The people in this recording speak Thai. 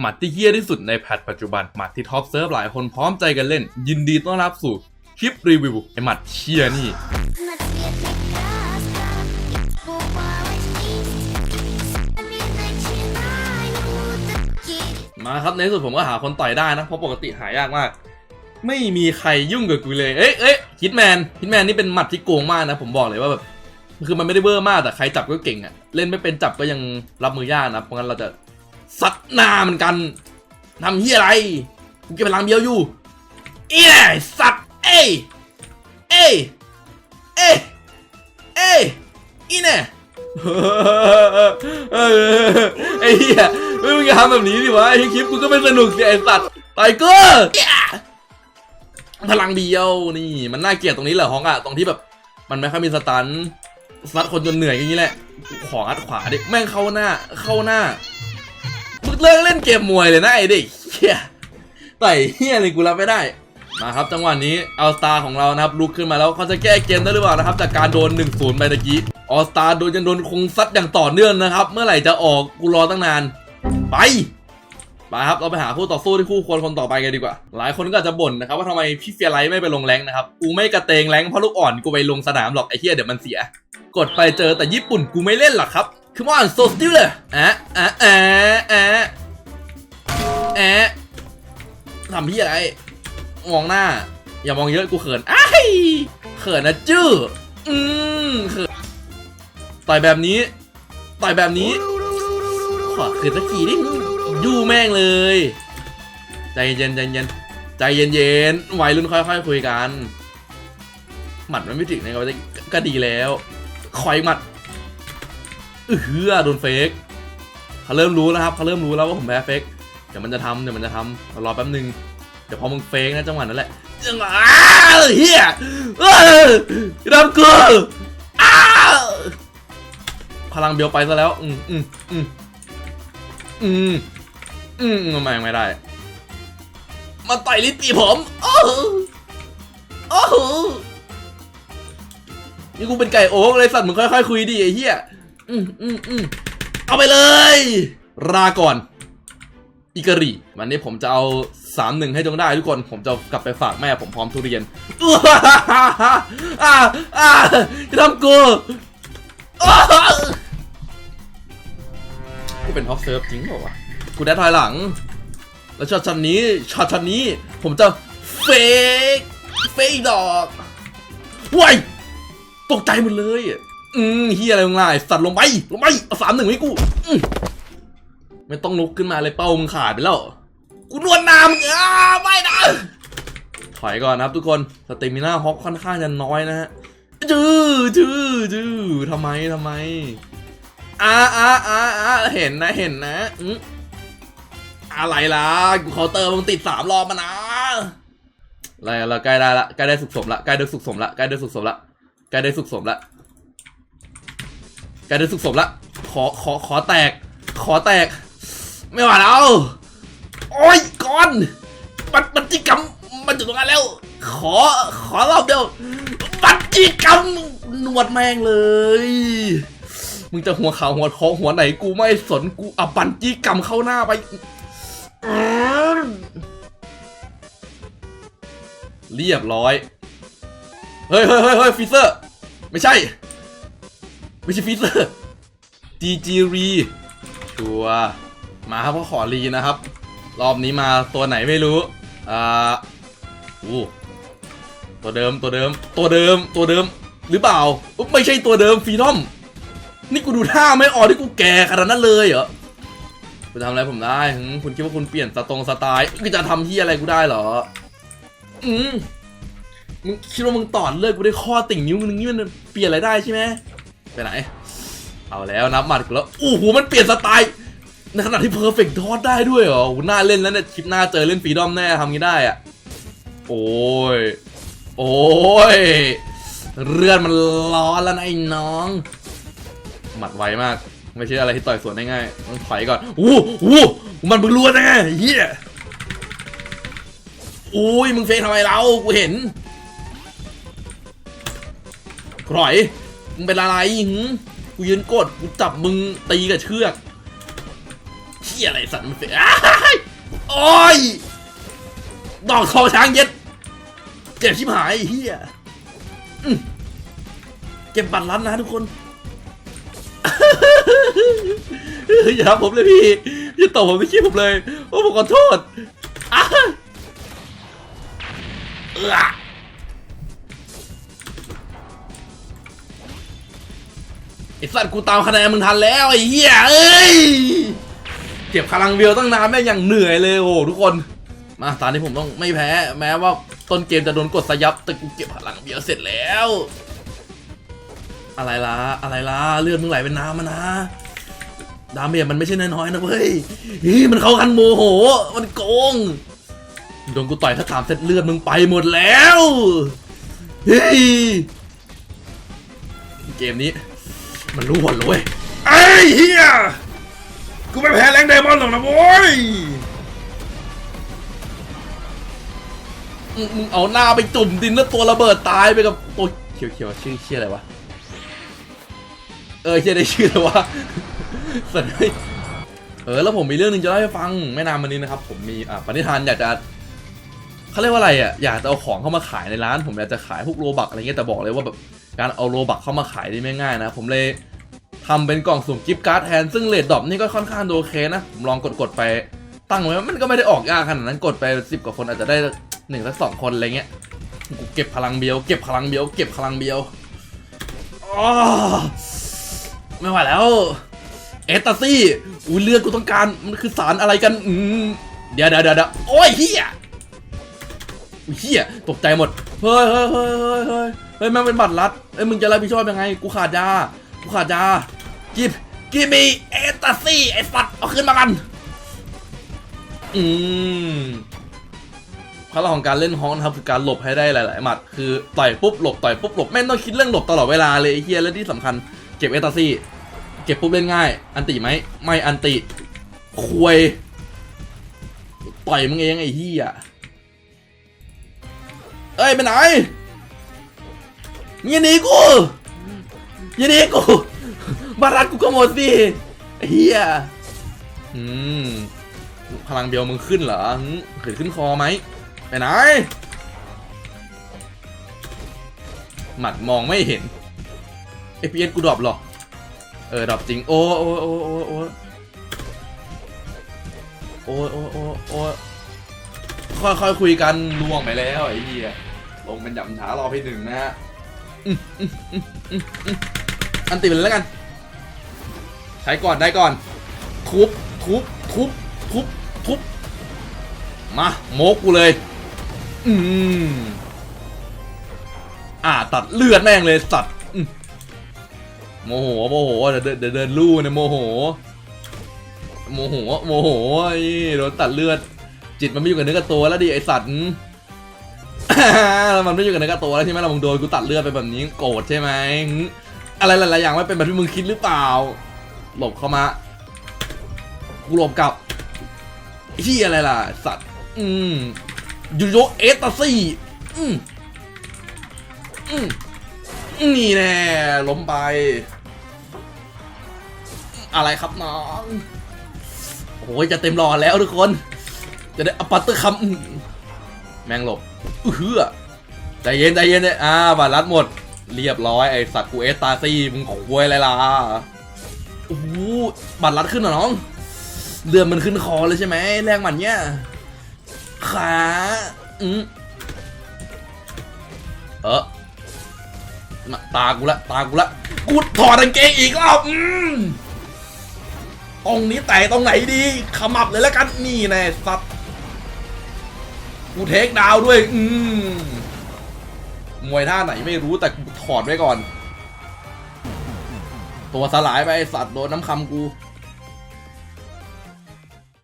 หมัดที่เฮี้ยที่สุดในแพทปัจจุบัน หมัดที่ท็อปเซิร์ฟหลายคนพร้อมใจกันเล่น ยินดีต้อนรับสู่คลิปรีวิวไอหมัดเชียนี่ มาครับในสุดผมก็หาคนต่อยได้นะ เพราะปกติหายากมาก ไม่มีใครยุ่งกับกูเลย เอ๊ะเอ๊ะฮิตแมนฮิตแมนนี่เป็นหมัดที่โกงมากนะ ผมบอกเลยว่าแบบคือมันไม่ได้เบอร์มากแต่ใครจับก็เก่งอะเล่นไม่เป็นจับก็ยังรับมือยากนะเพราะงั้นเราจะ ซัดหน้ามันกันทำเฮียอะไรกูเก็บพลังเดียวอยู่อีแน่สัตว์เอ้ยเอ้ยเอ้ยเอ้ยอีแน่เออไอ้เหี้ยไม่มึงจะทำแบบนี้ดิวะไอ้คลิปกูก็ไม่สนุกสิไอ้สัตว์ไทเกอร์พลังเดียวนี่มันน่าเกลียดตรงนี้แหละฮองอะตรงที่แบบ มันไม่ค่อยมีสตันซัดคนจนเหนื่อยอย่างนี้แหละของัดขวาดิแม่งเข้าหน้าเข้าหน้า เลิกเล่นเกมมวยเลยนะไอ้เด็กเฮียต่อยเฮียเลยกูรับไม่ได้มาครับจังหวะนี้อัลสตาของเรานะครับลุกขึ้นมาแล้วเขาจะแก้เกมได้หรือเปล่านะครับจากการโดน 1-0 ไปตะกี้ออสตาโดนยังโดนคงซัดอย่างต่อเนื่องนะครับ เมื่อไหร่จะออกกูรอตั้งนาน ไปไปครับเราไปหาคู่ต่อสู้ที่คู่ควรคนต่อไปกันดีกว่า หลายคนก็อาจจะบ่นนะครับว่าทำไมพี่เฟียไลท์ไม่ไปลงแรงนะครับกูไม่กระเตงแรงเพราะลูกอ่อนกูไปลงสนามหรอกไอ้เหี้ยเดี๋ยวมันเสีย กดไปเจอแต่ญี่ปุ่นกูไม่เล่นหรอกครับคือว่าโซสติลเลยแอะแอะแอะแอะ ทำพี่อะไร มองหน้า อย่ามองเยอะกูเขินไอ้ายเขินนะจื้ออืมเขินต่อยแบบนี้ต่อยแบบนี้ขอคืนสักทีดิยู่แม่งเลย ใจเย็นใจเย็นใจเย็นเย็นวัยรุ่นค่อยๆคุยกัน หมัดมันไม่ถึงนะครับก็ดีแล้วคอยหมัดเออโดนเฟกเขาเริ่มรู้แล้วครับเขาเริ่มรู้แล้วว่าผมแพ้เฟก เดี๋ยวมันจะทำเดี๋ยวมันจะทำรอแป๊บนึง เดี๋ยวพอมึงเฟกนะจังหวะนั้นแหละจังหวะอ้าวเฮียเออดำกูอ้าวพลังเบียวไปซะแล้ว อืมอืมอืมอืมอืมทำไมไม่ได้ มาต่อยลิ้นปีผม โอ้โหโอ้โหนี่กูเป็นไก่โอ๊กเลยสัตว์มึงค่อยๆคุยดิไอ้เหี้ย อืมอืมอืมเอาไปเลยลาก่อน อิกรีวันนี้ผมจะเอาสามหนึ่งให้จงได้ทุกคน ผมจะกลับไปฝากแม่ผมพร้อมทุเรียนอ่าอ่าจะทำกูกูเป็นท็อปเซิร์ฟจริงเปล่าวะกูได้ถอยหลัง แล้วช็อตช็อตนี้ช็อตช็อตนี้ ผมจะเฟกเฟกดอกว้ายตกใจหมดเลย อืมเฮียอะไรมึงล่ะสัตว์ลงไป ลงไป เอาสามหนึ่งให้กูอื ไม่ต้องลุกขึ้นมาเลยเป้ามึงขาดไปแล้ว กูนวดน้ำอ้าไม่นะ ถอยก่อนนะครับทุกคน สเตมิน่าฮอกค่อนข้างจะน้อยนะฮะ จื้อจื้อจื้อทำไมทำไมอ่าอ่าอ่าอ่าเห็นนะเห็นนะอืมอะไรล่ะ กูเคาน์เตอร์มึงติดสามรอบมานะอะไรละใกล้ได้ละใกล้ได้สุขสมละใกล้ได้สุขสมละใกล้ได้สุขสมละใกล้ได้สุขสมละใกล้ได้สุขสมละขอขอขอแตก ขอแตก ไม่ไหวแล้ว โอ้ยก่อน มันมันจิกรรมมันอยู่ตรงนั้นแล้ว ขอขอรอบเดียวบันจิกรรมหนวดแมงเลย มึงจะหัวขาวหัวคอหัวไหนกูไม่สนกูเอาบันจีกรรมเข้าหน้าไปเรียบร้อยเฮ้ยเฮ้ยเฮ้ยเฮ้ยฟีเซอร์ ไม่ใช่ ไม่ใช่ฟีเซอร์ DG Re ชัวร์ มาครับก็ขอรีนะครับ รอบนี้มาตัวไหนไม่รู้ อ่าอู้ตัวเดิมตัวเดิม ตัวเดิมตัวเดิมหรือเปล่าอุ๊ยไม่ใช่ตัวเดิมฟีนอมนี่กูดูท่าไม่ออกที่กูแก่ขนาดนั้นเลยเหรอคุณทำอะไรผมได้คุณคิดว่าคุณเปลี่ยนสตรงสไตล์คือจะทำที่อะไรกูได้เหรอ อืมมึงคิดว่ามึงต่อเลิกกูได้ข้อติ่งนิ้วนึงนี่มันเปลี่ยนอะไรได้ใช่ไหมไปไหน เอาแล้วนับหมัดกูแล้วโอ้โหมันเปลี่ยนสไตล์ ในขณะที่เพอร์เฟกต์ทอดได้ด้วยเหรอโหน่าเล่นแล้วเนี่ยคลิปหน้าเจอเล่นฟรีดอมแน่ทำงี้ได้อะโอ้ย โอ้ยเลือดมันร้อนแล้วนะไอ้น้อง หมัดไวมาก ไม่ใช่อะไรที่ต่อยสวนได้ง่ายต้องถอยก่อน อู้อู้มันมึงรัวนะไงเฮียอุ้ยมึงเฟกทำไมเรา กูเห็นกร่อยมึงเป็นอะไรหึกูยืนกด กูจับมึงตีกับเชือก เฮียอะไรสัตว์มันเสียอ้ายโอ้ยดอกทอช้างเย็ด เจ็บชิบหายเฮียเก็บบัตรลัดนะทุกคนอย่าทำผมเลยพี่อย่าตบผมไม่คิดผมเลยโอ้ผมขอโทษอะเออไอ้สัตว์กูตามคะแนนมึงทันแล้วไอ้เหี้ยเอ้ย เก็บพลังเวลตั้งนานแม่อย่างเหนื่อยเลยโอ้ทุกคน มาตอนนี้ผมต้องไม่แพ้ แม้ว่าต้นเกมจะโดนกดสยับแต่กูเก็บพลังเบียวเสร็จแล้ว อะไรล่ะอะไรล่ะเลือดมึงไหลเป็นน้ำมานะดาเมจมันไม่ใช่น้อยๆนะเว้ยฮ้ยมันเข้ากันโมโห มันโกงโดนกูต่อยถ้าสามเซตเลือดมึงไปหมดแล้วเฮ้ยเกมนี้ มันรู้หมดเลยเว้ยไอ้เฮีย กูไม่แพ้แรงไดมอนด์หรอกนะโว้ยมึงมึงเอาหน้าไปจุ่มดินแล้วตัวระเบิดตายไปกับตัวเขียวๆชื่อเชื่ออะไรวะ เออชื่อได้ชื่ออะไรวะสัตว์เฮ้ยเออแล้วผมมีเรื่องหนึงจะเล่าให้ฟังไม่นานมานี้นะครับ ผมมีอะปณิธานอยากจะเขาเรียกว่าอะไรอะอยากจะเอาของเข้ามาขายในร้าน ผมอยากจะขายพวกโลบักอะไรเงี้ยแต่บอกเลยว่าแบบการเอาโลบักเข้ามาขายนี่ไม่ง่ายนะผมเลย ทำเป็นกล่องสุ่มกิฟต์การ์ดแทน ซึ่งเลดดอปนี่ก็ค่อนข้างโอเคนะผมลองกดๆไปตั้งไว้มันก็ไม่ได้ออกยากขนาดนั้นกดไปสิบกว่าคนอาจจะได้หนึ่งสักสองคนอะไรเงี้ยกูเก็บพลังเบียวเก็บพลังเบียวเก็บพลังเบียวอ้อไม่ไหวแล้วเอตาซี่อุ้ยเลือดกูต้องการมันคือสารอะไรกันอืมเดี๋ยวเดี๋ยวเดี๋ยวโอ้ยเฮียอุ้ยเฮียตกใจหมดเฮ้ยเฮ้ยเฮ้ยเฮ้ยเฮ้ยเฮ้ยแม่งเป็นบัตรลัดเอ้ยมึงจะรับผิดชอบยังไง กูขาดยากูขาดยา กิบกิมีเอตาซี่ไอ้สัตว์เอาขึ้นมากัน อืมพลังของการเล่นฮอนนะครับคือการหลบให้ได้หลายๆหมัดคือต่อยปุ๊บหลบต่อยปุ๊บหลบแม่งต้องคิดเรื่องหลบตลอดเวลาเลยไอ้เฮียและที่สำคัญเก็บเอตาซี่ เก็บปุ๊บเล่นง่าย อันติไหมไม่อันติควยต่อยมึงเองไอ้เฮียเอ้ยไปไหนย่าหนีกูย่าหนีกูารัดกูก็หมดสิเฮียอืมพลังเบลมึงขึ้นเหรอขึ้นขึ้นคอไหมไปไหนหมัดมองไม่เห็น FPS กูดรอปหรอเออดรอปจริง โอ้โอ้โอ้โอ้โอ้โอ้โอ้โอ้โอ้ค่อยๆคุยกันล่วงไปแล้วไอ้เหี้ยลงเป็นหยำช้ารอพี่หนึ่งนะฮะอันติไปเลยแล้วกัน ช้ก่อนได้ก่อน ทุบทุบทุบทุบทุบมาโมกกูเลย อืมอ่าตัดเลือดแม่งเลยสัตว์โมโหโมโหเดี๋ยวเดินเดินลู่เนี่ยโมโหโมโหโมโหไอ้โดนตัดเลือด จิตมันไม่อยู่กับเนื้อกับตัวแล้วดิไอสัตว์มันไม่อยู่กับเนื้อกับตัวแล้วใช่ไหมเรามึงโดนกูตัดเลือดไปแบบนี้โกรธใช่ไหมอะไรหลายๆอย่างไม่เป็นแบบที่มึงคิดหรือเปล่า หลบเข้ามา กูหลบกลับที่อะไรล่ะ สัตว์ อืมยูโยเอตาซี่ อืมอืมนี่แน่ล้มไป อะไรครับน้องโอ้ยจะเต็มหลอดแล้วทุกคน จะได้อปัตเตอร์คัมแมงหลบอื้อหือใจเย็นใจเย็นเนี่ยอ่าบาดรัดหมด เรียบร้อยไอสัตว์กูเอสตาซี่มึงขวยอะไรล่ะ โอ้โหบัตรรัดขึ้นเหรอน้องเรือมันขึ้นคอเลยใช่ไหมแรงมันเนี้ยขาอืมเออมาตากูละตากูละกูถอดกางเกงอีกรอบอืมตรงนี้แต่ตรงไหนดีขมับเลยแล้วกันนี่แน่สัตว์กูเทคดาวด้วย อืมมวยท่าไหนไม่รู้แต่กูถอดไว้ก่อน ตัวสลายไปไอสัตว์โดนน้ำคำกู